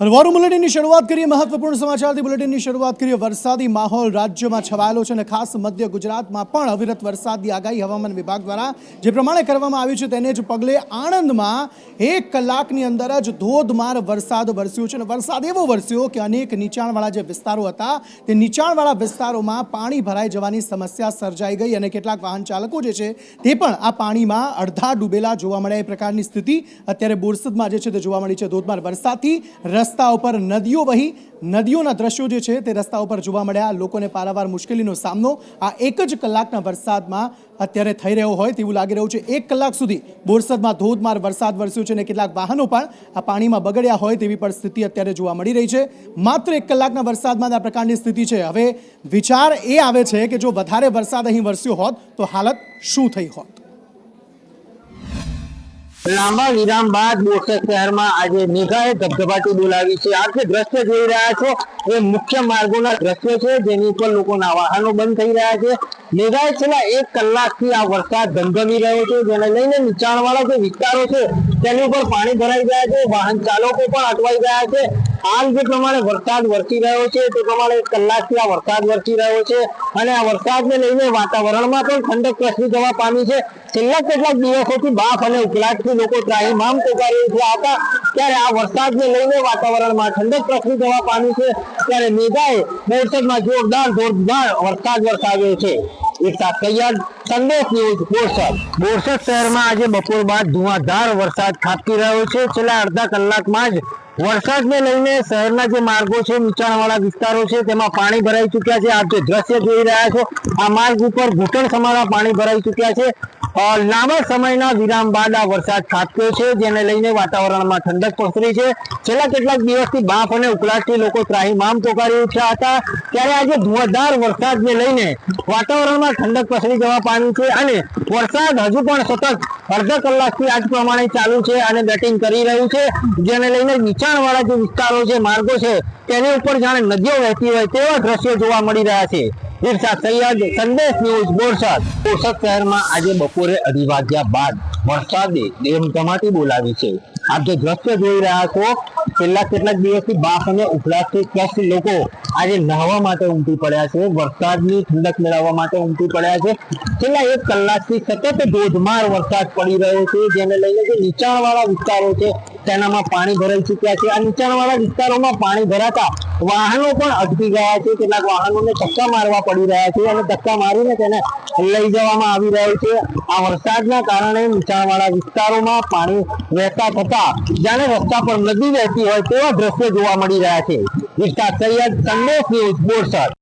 અને બુલેટિનની શરૂઆત કરીએ મહત્વપૂર્ણ સમાચારથી. બુલેટિનની શરૂઆત કરીએ. વરસાદી માહોલ રાજ્યમાં છવાયેલો છે અને ખાસ મધ્ય ગુજરાતમાં પણ અવિરત વરસાદની આગાહી હવામાન વિભાગ દ્વારા જે પ્રમાણે કરવામાં આવ્યું છે તેને જ પગલે આણંદમાં એક કલાકની અંદર જ ધોધમાર વરસાદ વરસ્યો છે અને વરસાદ એવો વરસ્યો કે અનેક નીચાણવાળા જે વિસ્તારો હતા તે નીચાણવાળા વિસ્તારોમાં પાણી ભરાઈ જવાની સમસ્યા સર્જાઈ ગઈ અને કેટલાક વાહન ચાલકો જે છે તે પણ આ પાણીમાં અડધા ડૂબેલા જોવા મળ્યા. એ પ્રકારની સ્થિતિ અત્યારે બોરસદમાં જે છે તે જોવા મળી છે. ધોધમાર વરસાદથી રસ્તા ઉપર નદીઓ વહી, નદીઓના દ્રશ્યો જે છે તે રસ્તા ઉપર જોવા મળ્યા. લોકોને પારાવાર મુશ્કેલીનો સામનો આ એક જ કલાકના વરસાદમાં અત્યારે થઈ રહ્યો હોય તેવું લાગી રહ્યું છે. એક કલાક સુધી બોરસદમાં ધોધમાર વરસાદ વરસ્યો છે અને કેટલાક વાહનો પણ આ પાણીમાં બગડ્યા હોય તેવી પણ સ્થિતિ અત્યારે જોવા મળી રહી છે. માત્ર એક કલાકના વરસાદમાં આ પ્રકારની સ્થિતિ છે. હવે વિચાર એ આવે છે કે જો વધારે વરસાદ અહીં વરસ્યો હોત તો હાલત શું થઈ હોત? લાંબા વિરામ બાદ બોરસદ શહેરમાં આજે મેઘાએ ધબધબાટી બોલાવી છે. જે દ્રશ્ય જોઈ રહ્યા છો એ મુખ્ય માર્ગોના દ્રશ્યો છે, જેની ઉપર લોકોના વાહનો બંધ થઈ રહ્યા છે. મેઘાએ છેલ્લા એક કલાકથી આ વરસાદ ધમધમી રહ્યો છે. જેને લઈને નીચાણવાળા જે વિસ્તારો છે, તેની ઉપર પાણી ભરાઈ ગયા છે. વાહન ચાલકો પણ અટવાઈ ગયા છે. હાલ જે પ્રમાણે વરસાદ વરસી રહ્યો છે તે પ્રમાણે કલાકથી આ વરસાદ વરસી રહ્યો છે અને આ વરસાદને લઈને વાતાવરણમાં પણ ઠંડક પ્રસરી જવા પામી છે. છેલ્લા કેટલાક દિવસોથી બાફ અને ઉકળાટથી લોકો ત્રાહીમામ પોકારી ઉઠ્યા હતા. ત્યારે આ વરસાદને લઈને વાતાવરણમાં ઠંડક પ્રસરી જવા પામી છે. ત્યારે મેઘાએ બોરસદમાં જોરદાર જોરદાર વરસાદ વરસાવ્યો છે. એક તૈયાર સંદેશ ન્યૂઝ, બોરસદ. શહેરમાં આજે બપોર બાદ ધુઆધાર વરસાદ ખાબકી રહ્યો છે. છેલ્લા અડધા કલાકમાં જ વરસાદને લઈને શહેરના જે માર્ગો છે, નીચાણવાળા વિસ્તારો છે, તેમાં પાણી ભરાઈ ચૂક્યા છે. આપ જે દ્રશ્ય જોઈ રહ્યા છો, આ માર્ગ ઉપર ઘૂંટણ સમાના પાણી ભરાઈ ચૂક્યા છે. લાંબા સમયના વિરામ બાદ આ વરસાદ ખાબક્યો છે, જેને લઈને વાતાવરણમાં ઠંડક પસરી છે. છેલ્લા કેટલાક દિવસથી બાફ અને ઉકળાટથી લોકો ત્રાહીમામ પોકારી ઉઠ્યા હતા. ત્યારે આજે ધુઆધાર વરસાદને લઈને વાતાવરણમાં ઠંડક પસરી જવા પામી છે અને વરસાદ હજુ પણ સતત અડધા કલાકથી આજ પ્રમાણે ચાલુ છે અને બેટિંગ કરી રહ્યું છે. જેને લઈને નીચાણવાળા જે વિસ્તારો છે, માર્ગો છે, તેની ઉપર જાણે નદીઓ વહેતી હોય તેવા દ્રશ્યો જોવા મળી રહ્યા છે. ઇરશાદ સૈયદ સંદેશ ન્યૂઝ બોરસદ. બોરસદ શહેરમાં આજે બપોરે અઢી વાગ્યા બાદ વરસાદે ધમાટી બોલાવી છે. આપ જે દ્રશ્ય જોઈ રહ્યા છો, છેલ્લા કેટલાક દિવસથી બાફ અને ઉખડાટથી ત્રસ્ત લોકો આજે નહાવા માટે ઉમટી પડ્યા છે. વરસાદની ઠંડક મેળવવા માટે ઉમટી પડ્યા છે. છેલ્લા એક કલાકથી સતત ધોધમાર વરસાદ પડી રહ્યો છે, જેને લઈને જે નીચાણવાળા વિસ્તારો છે તેનામાં પાણી ભરાઈ ચૂક્યા છે. આ નીચાણવાળા વિસ્તારોમાં પાણી ભરાતા વાહનો પણ અટકી ગયા છે. કેટલાક વાહનોને ધક્કા મારવા પડી રહ્યા છે અને ધક્કા મારીને તેને લઈ જવામાં આવી રહ્યો છે. આ વરસાદના કારણે નીચાણવાળા વિસ્તારોમાં પાણી વહેતા થતા જાણે રસ્તા પર નદી વહેતી હોય તેવા દ્રશ્યો જોવા મળી રહ્યા છે. વિસ્તાર સૈયદ સંદેશ ન્યૂઝ બોરસદ.